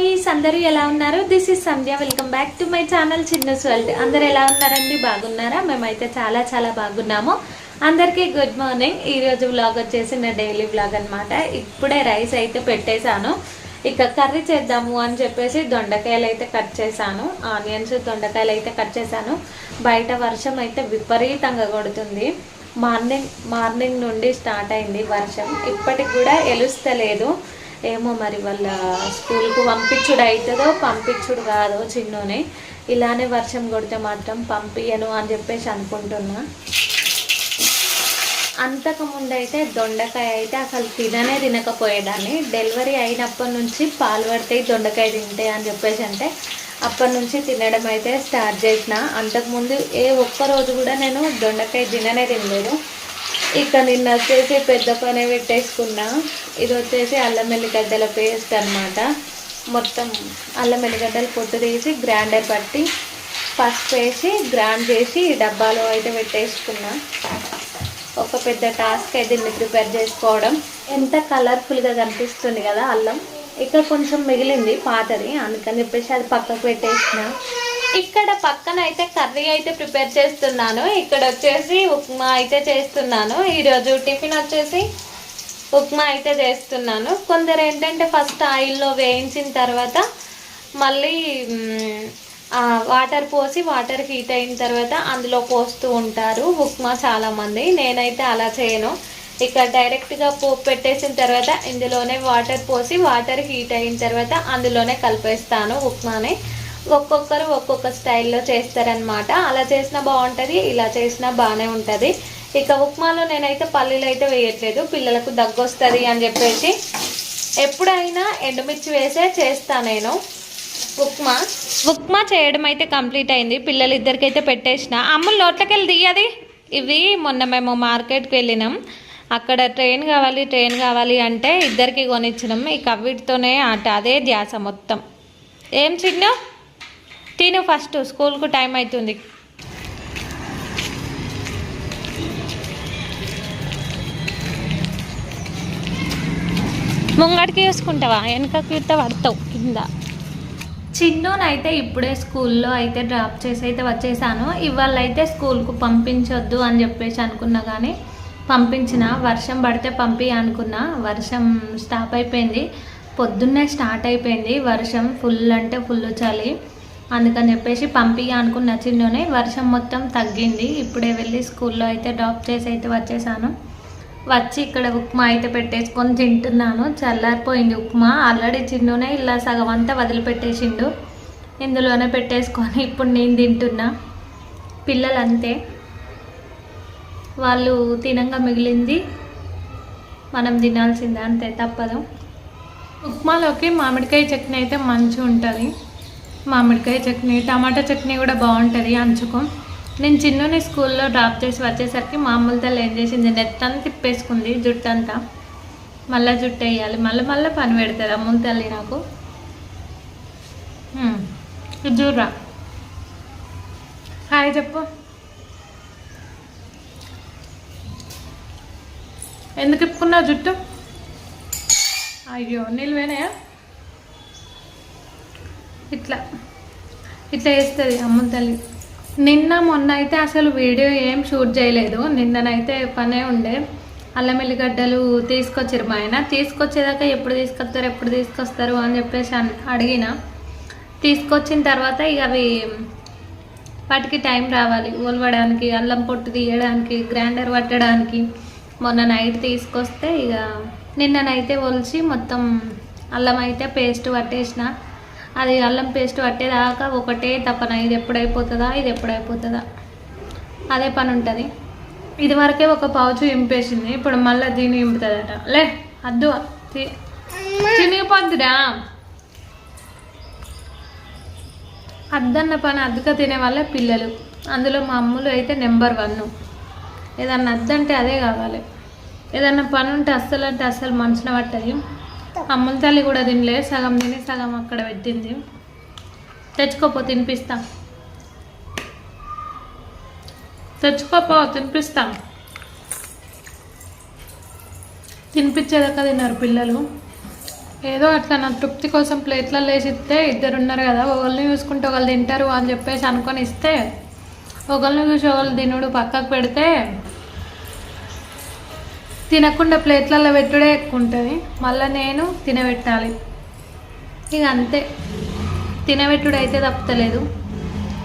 Guys అందరూ ఎలా ఉన్నారు? This is Sandhya welcome back to my channel చిన్న వరల్డ్ అందరు ఎలా ఉన్నారండి? బాగున్నారా? మేమైతే చాలా చాలా బాగున్నాము. అందరికీ గుడ్ మార్నింగ్ ఈరోజు వ్లాగ్ వచ్చేసి నా డైలీ వ్లాగ్ అన్నమాట. ఇప్పుడే రైస్ అయితే పెట్టేశాను. ఇక కర్రీ చేద్దాము అని చెప్పేసి దొండకాయలు అయితే కట్ చేశాను. ఆనియన్స్ దొండకాయలు అయితే కట్ చేశాను. బయట వర్షం అయితే విపరీతంగా కొడుతుంది. మార్నింగ్ మార్నింగ్ నుండి స్టార్ట్ అయింది వర్షం. ఇప్పటికి కూడా ఎలుస్తలేదు. ఏమో మరి వాళ్ళ స్కూల్కు పంపించుడు అవుతుందో పంపించుడు కాదో చిన్నోనే. ఇలానే వర్షం కొడితే మాత్రం పంపించను అని చెప్పేసి అనుకుంటున్నా. అంతకుముందు అయితే దొండకాయ అయితే అసలు తిననే తినకపోయేదాన్ని. డెలివరీ అయినప్పటి నుంచి పాలు పడితే దొండకాయ తింటే అని చెప్పేసి అంటే అప్పటి నుంచి తినడం అయితే స్టార్ట్ చేసిన. అంతకుముందు ఏ ఒక్క రోజు కూడా నేను దొండకాయ తిననే తినలేదు. ఇక్కడ నిన్న వచ్చేసి పెద్ద పని పెట్టేసుకున్నా. ఇది వచ్చేసి అల్లం ఎల్లిగడ్డల పేస్ట్ అన్నమాట. మొత్తం అల్లం ఎల్లిగడ్డలు పొట్టు తీసి గ్రైండర్ పట్టి పసుపు వేసి గ్రైండ్ చేసి డబ్బాలో అయితే పెట్టేసుకున్నా. ఒక పెద్ద టాస్క్ అయితే దీన్ని ప్రిపేర్ చేసుకోవడం. ఎంత కలర్ఫుల్గా కనిపిస్తుంది కదా అల్లం. ఇక్కడ కొంచెం మిగిలింది పాతది అందుకని చెప్పేసి అది పక్కకు పెట్టేసిన. ఇక్కడ పక్కన అయితే కర్రీ అయితే ప్రిపేర్ చేస్తున్నాను. ఇక్కడ వచ్చేసి ఉప్మా అయితే చేస్తున్నాను. ఈరోజు టిఫిన్ వచ్చేసి ఉప్మా అయితే చేస్తున్నాను. కొందరు ఏంటంటే ఫస్ట్ ఆయిల్లో వేయించిన తర్వాత మళ్ళీ వాటర్ పోసి వాటర్ హీట్ అయిన తర్వాత అందులో పోస్తూ ఉంటారు ఉప్మా చాలామంది. నేనైతే అలా చేయను. ఇక్కడ డైరెక్ట్గా పోపు పెట్టేసిన తర్వాత ఇందులోనే వాటర్ పోసి వాటర్ హీట్ అయిన తర్వాత అందులోనే కలిపేస్తాను ఉప్మాని. ఒక్కొక్కరు ఒక్కొక్క స్టైల్లో చేస్తారనమాట అలా చేసినా బాగుంటుంది ఇలా చేసినా బాగానే ఉంటుంది. ఇక ఉప్మాలో నేనైతే పల్లీలు అయితే వేయట్లేదు పిల్లలకు దగ్గు వస్తుంది అని చెప్పేసి ఎప్పుడైనా ఎండుమిర్చి వేసే చేస్తా నేను. ఉప్మా. ఉప్మా చేయడం అయితే కంప్లీట్ అయింది పిల్లలు ఇద్దరికైతే పెట్టేసిన. అమ్ములు నోట్లకి వెళ్ళి దియ్యది ఇవి మొన్న మేము మార్కెట్కి వెళ్ళినాం. అక్కడ ట్రైన్ కావాలి ట్రైన్ కావాలి అంటే ఇద్దరికి కొనిచ్చినాం. ఇక వీటితోనే అట అదే ధ్యాస మొత్తం. ఏం చిన్న? తిను ఫస్ట్ స్కూల్కు టైం అవుతుంది ముంగడికి వేసుకుంటావా? వెనకకి ఇట్ట పడతావు కింద. చిన్నోనైతే ఇప్పుడే స్కూల్లో అయితే డ్రాప్ చేసి అయితే వచ్చేసాను. ఇవాళ అయితే స్కూల్కు పంపించొద్దు అని చెప్పేసి అనుకున్నా కానీ పంపించిన వర్షం పడితే పంపి అనుకున్నా వర్షం స్టాప్ అయిపోయింది. పొద్దున్నే స్టార్ట్ అయిపోయింది. వర్షం ఫుల్ అంటే ఫుల్ చలి. అందుకని చెప్పేసి పంపి అనుకున్న చిన్నోనే వర్షం మొత్తం తగ్గింది. ఇప్పుడే వెళ్ళి స్కూల్లో అయితే డ్రాప్ చేసి అయితే వచ్చేసాను. వచ్చి ఇక్కడ ఉప్మా అయితే పెట్టేసుకొని తింటున్నాను. చల్లారిపోయింది ఉప్మా. ఆల్రెడీ చిన్ననే ఇలా సగం అంతా వదిలిపెట్టేసిండు. ఇందులోనే పెట్టేసుకొని ఇప్పుడు నేను తింటున్నా. పిల్లలు అంతే వాళ్ళు తినంగా మిగిలింది. మనం తినాల్సిందే అంతే తప్పదు. ఉప్మాలోకి మామిడికాయ చట్నీ అయితే మంచిగా ఉంటుంది మామిడికాయ చట్నీ టమాటా చట్నీ కూడా బాగుంటుంది అంచుకో. నేను చిన్నని స్కూల్లో డ్రాప్ చేసి వచ్చేసరికి మామూలు తల్లి ఏం చేసింది నెత్తంతా తిప్పేసుకుంది జుట్టు అంతా. మళ్ళీ జుట్టు వేయాలి మళ్ళీ మళ్ళీ పని పెడతారు అమ్ముల తల్లి నాకు. చూడరా. హాయ్ చెప్పు. ఎందుకు ఇప్పుకున్నావు జుట్టు? అయ్యో నిల్వేనాయా ఇట్లా ఇట్లా వేస్తుంది అమ్మ తల్లి. నిన్న మొన్న అయితే అసలు వీడియో ఏం షూట్ చేయలేదు. నిన్ననైతే పనే ఉండే. అల్లం ఎల్లిగడ్డలు తీసుకొచ్చారు మా ఆయన. తీసుకొచ్చేదాకా ఎప్పుడు తీసుకొస్తారు ఎప్పుడు తీసుకొస్తారు అని చెప్పేసి అడిగిన. తీసుకొచ్చిన తర్వాత ఇక అవి వాటికి టైం రావాలి. ఒలవడానికి అల్లం పొట్టు తీయడానికి గ్రైండర్ పట్టడానికి మొన్న నైట్ తీసుకొస్తే ఇక నిన్ననైతే ఒలిచి మొత్తం అల్లం అయితే పేస్ట్ పట్టేసిన. అది అల్లం పేస్ట్ పట్టేదాకా ఒకటే తపన ఇది ఎప్పుడైపోతుందా ఇది ఎప్పుడైపోతుందా? అదే పని ఉంటుంది ఇది వరకే ఒక పౌచు ఇంపేసింది ఇప్పుడు మళ్ళీ దీన్ని ఇంపుతుందట. లే అద్దు తి- అద్దన్న పని అద్దక తినే వాళ్ళే పిల్లలు. అందులో మా అమ్ములు అయితే నెంబర్ వన్ ఏదన్నా అద్దంటే అదే కావాలి. ఏదన్నా పని ఉంటే అస్సలు అంటే అస్సలు మనుషుల పట్టది. అమ్మల తల్లి కూడా తినలే. సగం తిని సగం అక్కడ పెట్టింది. తెచ్చుకోపో తినిపిస్తా. తెచ్చుకోపో తినిపిస్తాం. తినిపించేదాకా తిన్నారు పిల్లలు. ఏదో అట్లా నా తృప్తి కోసం ప్లేట్లలో వేసి ఇస్తే ఇద్దరు ఉన్నారు కదా ఒకళ్ళని చూసుకుంటే ఒకళ్ళు తింటారు అని చెప్పేసి అనుకొని ఇస్తే ఒకళ్ళని చూసి ఒకళ్ళు తినుడు పక్కకు పెడితే తినకుండా ప్లేట్లలో పెట్టుడే ఎక్కువ ఉంటుంది మళ్ళీ నేను తినబెట్టాలి. ఇక అంతే. తినబెట్టుడు అయితే తప్పలేదు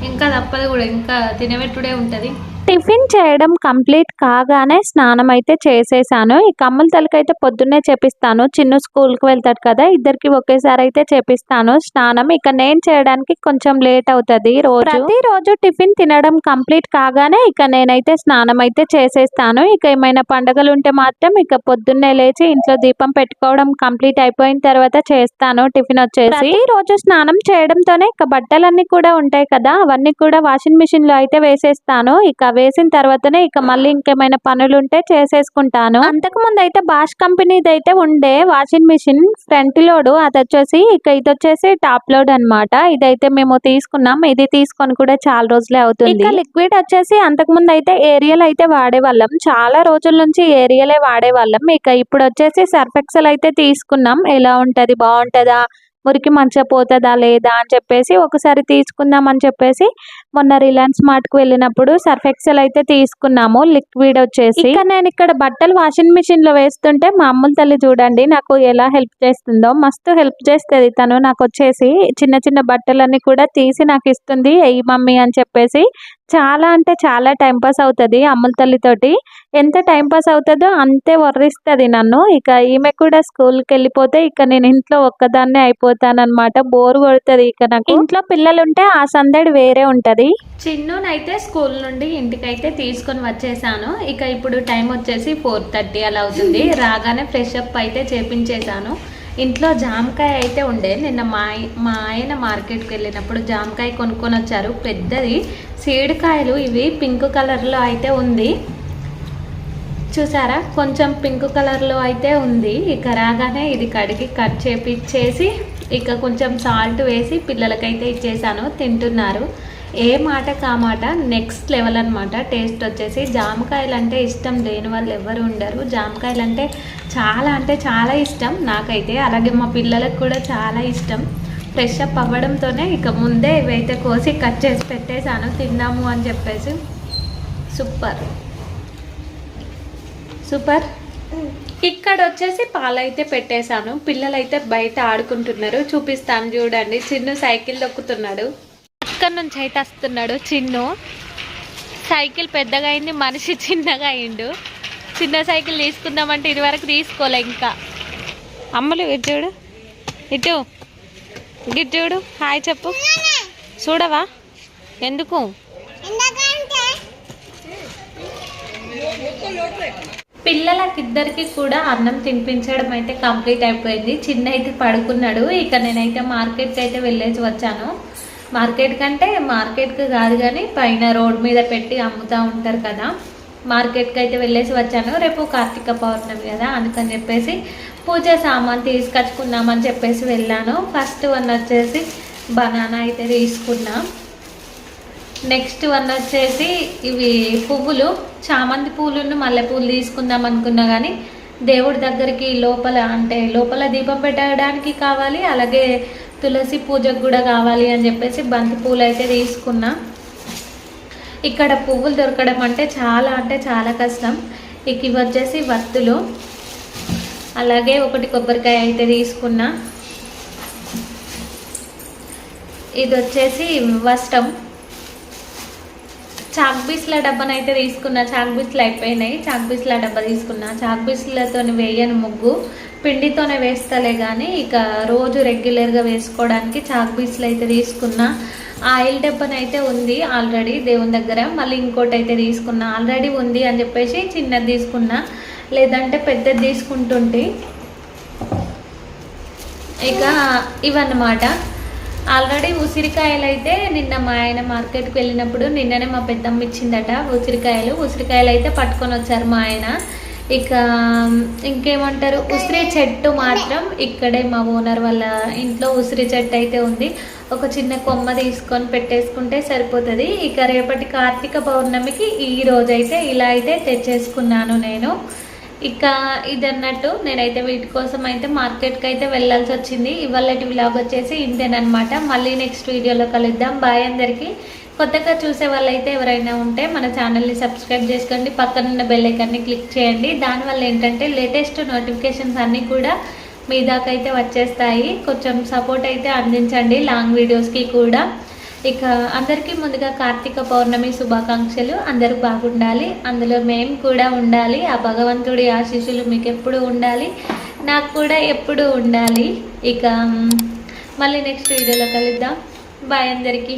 ఇంకా తప్పదు కూడా. ఇంకా తినబెట్టుడే ఉంటుంది. టిఫిన్ చేయడం కంప్లీట్ కాగానే స్నానం అయితే చేసేసాను. ఈ కమ్మల తలకైతే పొద్దున్నే చేపిస్తాను. చిన్న స్కూల్కి వెళ్తాడు కదా ఇద్దరికి ఒకేసారి అయితే చేపిస్తాను స్నానం. ఇక నేను చేయడానికి కొంచెం లేట్ అవుతుంది రోజు. ప్రతిరోజు టిఫిన్ తినడం కంప్లీట్ కాగానే ఇక నేనైతే స్నానం అయితే చేసేస్తాను. ఇక ఏమైనా పండగలు ఉంటే మాత్రం ఇక పొద్దున్నే లేచి ఇంట్లో దీపం పెట్టుకోవడం కంప్లీట్ అయిపోయిన తర్వాత చేస్తాను టిఫిన్ వచ్చేసి. రోజు స్నానం చేయడంతోనే ఇక బట్టలన్నీ కూడా ఉంటాయి కదా అవన్నీ కూడా వాషింగ్ మిషన్లో అయితే వేసేస్తాను. ఇక వేసిన తర్వాతనే ఇక మళ్ళీ ఇంకేమైనా పనులు ఉంటే చేసేసుకుంటాను. అంతకు ముందు అయితే బాష్ కంపెనీది అయితే ఉండే వాషింగ్ మిషన్ ఫ్రంట్ లోడ్ అది వచ్చేసి ఇక ఇది వచ్చేసి టాప్ లోడ్ అన్నమాట. ఇదైతే మేము తీసుకున్నాం ఇది తీసుకొని కూడా చాలా రోజులే అవుతుంది. ఇక లిక్విడ్ వచ్చేసి అంతకు ముందు అయితే ఏరియల్ అయితే వాడేవాళ్ళం. చాలా రోజుల నుంచి ఏరియలే వాడేవాళ్ళం. ఇక ఇప్పుడు వచ్చేసి సర్ఫ్ ఎక్సెల్ అయితే తీసుకున్నాం. ఎలా ఉంటది బాగుంటదా? మురికి మంచిగా పోతుందా లేదా అని చెప్పేసి ఒకసారి తీసుకుందాం అని చెప్పేసి మొన్న రిలయన్స్ మార్ట్కి వెళ్ళినప్పుడు సర్ఫ్ ఎక్సెల్ అయితే తీసుకున్నాము లిక్విడ్ వచ్చేసి. ఇక నేను ఇక్కడ బట్టలు వాషింగ్ మిషన్లో వేస్తుంటే మా అమ్ముల తల్లి చూడండి నాకు ఎలా హెల్ప్ చేస్తుందో. మస్తు హెల్ప్ చేస్తుంది తను నాకు వచ్చేసి చిన్న చిన్న బట్టలన్నీ కూడా తీసి నాకు ఇస్తుంది ఎయ్యి మమ్మీ అని చెప్పేసి చాలా అంటే చాలా టైం పాస్ అవుతుంది అమ్ముల తల్లితోటి ఎంత టైం పాస్ అవుతుందో అంతే వర్రిస్తుంది నన్ను. ఇక ఈమె కూడా స్కూల్కి వెళ్ళిపోతే ఇక నేను ఇంట్లో ఒక్కదాన్నే అయిపోతానమాట బోర్ కొడుతుంది ఇక నాకు. ఇంట్లో పిల్లలు ఉంటే ఆ సందడి వేరే ఉంటుంది. చిన్నునైతే స్కూల్ నుండి ఇంటికైతే తీసుకొని వచ్చేసాను. ఇక ఇప్పుడు టైం వచ్చేసి ఫోర్ థర్టీ అలా అవుతుంది. రాగానే ఫ్రెష్ అప్ అయితే చేపించేశాను. ఇంట్లో జామకాయ అయితే ఉండే. నిన్న మా మా ఆయన మార్కెట్కి వెళ్ళినప్పుడు జామకాయ కొనుక్కొని వచ్చారు. పెద్దది. సీడ్కాయలు ఇవి పింక్ కలర్లో అయితే ఉంది. చూసారా? కొంచెం పింక్ కలర్లో అయితే ఉంది. ఇక రాగానే ఇది కడిగి కట్ చేపిచ్చేసి ఇక కొంచెం సాల్ట్ వేసి పిల్లలకైతే ఇచ్చేసాను. తింటున్నారు. ఏ మాట కా మాట నెక్స్ట్ లెవెల్ అనమాట టేస్ట్ వచ్చేసి జామకాయలు అంటే ఇష్టం లేని వాళ్ళు ఎవరు ఉండరు. జామకాయలు అంటే చాలా అంటే చాలా ఇష్టం. నాకైతే అలాగే మా పిల్లలకు కూడా చాలా ఇష్టం. ఫ్రెష్ అప్ అవ్వడంతోనే ఇక ముందే ఇవైతే కోసి కట్ చేసి పెట్టేశాను. తిందాము అని చెప్పేసి. సూపర్ సూపర్ ఇక్కడ వచ్చేసి పాలైతే పెట్టేశాను. పిల్లలైతే బయట ఆడుకుంటున్నారు. చూపిస్తాను చూడండి. చిన్న సైకిల్ దొక్కుతున్నాడు. అక్కడ నుంచి అయితే వస్తున్నాడు చిన్ను. సైకిల్ పెద్దగా అయింది మనిషి చిన్నగా అయిండు. చిన్న సైకిల్ తీసుకుందామంటే ఇది వరకు తీసుకోలే ఇంకా. అమ్మలు ఇటు చూడు. ఇటు. ఇటు చూడు. హాయ్ చెప్పు. చూడవా? ఎందుకు? పిల్లలకిద్దరికి కూడా అన్నం తినిపించడం అయితే కంప్లీట్ అయిపోయింది. చిన్న అయితే పడుకున్నాడు. ఇక నేనైతే మార్కెట్కి అయితే వెళ్ళేసి వచ్చాను. మార్కెట్ కంటే మార్కెట్కి కాదు కానీ పైన రోడ్ మీద పెట్టి అమ్ముతూ ఉంటారు కదా. మార్కెట్కి అయితే వెళ్ళేసి వచ్చాను. రేపు కార్తీక పౌర్ణమి కదా అందుకని చెప్పేసి పూజ సామాన్ తీసుకొచ్చుకుందామని చెప్పేసి వెళ్ళాను. ఫస్ట్ వన్ వచ్చేసి బనానా అయితే తీసుకున్నా. నెక్స్ట్ వన్ వచ్చేసి ఇవి పువ్వులు. చామంతి పూలను మల్లెపూలు తీసుకుందాం అనుకున్నా కానీ దేవుడి దగ్గరికి లోపల అంటే లోపల దీపం పెట్టడానికి కావాలి అలాగే తులసి పూజకు కూడా కావాలి అని చెప్పేసి బంతి పూలు అయితే తీసుకున్నా. ఇక్కడ పువ్వులు దొరకడం అంటే చాలా అంటే చాలా కష్టం. ఇక ఇవి వచ్చేసి వత్తులు. అలాగే ఒకటి కొబ్బరికాయ అయితే తీసుకున్నా. ఇది వచ్చేసి వస్టం చాక్ బీస్ల డబ్బాను అయితే తీసుకున్నా. చాక్ బీస్లు అయిపోయినాయి. చాక్ బీస్ల డబ్బా తీసుకున్నా. చాక్ బీస్లతో వేయను ముగ్గు. పిండితోనే వేస్తలే కానీ ఇక రోజు రెగ్యులర్గా వేసుకోవడానికి చాక్ పీస్లు అయితే తీసుకున్నా. ఆయిల్ డబ్బానైతే ఉంది ఆల్రెడీ దేవుని దగ్గర. మళ్ళీ ఇంకోటి అయితే తీసుకున్నా. ఆల్రెడీ ఉంది అని చెప్పేసి చిన్నది తీసుకున్నా. లేదంటే పెద్దది తీసుకుంటుంటే. ఇక ఇవన్నమాట. ఆల్రెడీ ఉసిరికాయలు అయితే నిన్న మా ఆయన మార్కెట్కి వెళ్ళినప్పుడు నిన్ననే మా పెద్దమ్మ ఇచ్చిందట ఉసిరికాయలు. ఉసిరికాయలు అయితే పట్టుకొని వచ్చారు మా ఆయన. ఇక ఇంకేమంటారు? ఉసిరి చెట్టు మాత్రం ఇక్కడే మా ఓనర్ వాళ్ళ ఇంట్లో ఉసిరి చెట్టు అయితే ఉంది. ఒక చిన్న కొమ్మ తీసుకొని పెట్టేసుకుంటే సరిపోతుంది. ఇక రేపటి కార్తీక పౌర్ణమికి ఈ రోజైతే ఇలా అయితే తెచ్చేసుకున్నాను నేను. ఇక ఇది అన్నట్టు నేనైతే వీటి కోసం అయితే మార్కెట్కి అయితే వెళ్ళాల్సి వచ్చింది. ఇవాళ వ్లాగ్ వచ్చేసి ఇంతేనమాట మళ్ళీ నెక్స్ట్ వీడియోలో కలుద్దాం. బాయ్ అందరికీ. కొత్తగా చూసే వాళ్ళైతే ఎవరైనా ఉంటే మన ఛానల్ని సబ్స్క్రైబ్ చేసుకోండి. పక్కనున్న బెల్ ఐకాన్ని క్లిక్ చేయండి. దానివల్ల ఏంటంటే లేటెస్ట్ నోటిఫికేషన్స్ అన్నీ కూడా మీ దాకైతే వచ్చేస్తాయి. కొంచెం సపోర్ట్ అయితే అందించండి లాంగ్ వీడియోస్కి కూడా. ఇక అందరికీ ముందుగా కార్తీక పౌర్ణమి శుభాకాంక్షలు. అందరూ బాగుండాలి. అందులో మేము కూడా ఉండాలి. ఆ భగవంతుడి ఆశీస్సులు మీకు ఎప్పుడు ఉండాలి? నాకు కూడా ఎప్పుడు ఉండాలి. ఇక మళ్ళీ నెక్స్ట్ వీడియోలో కలుద్దాం. బాయ్ అందరికీ.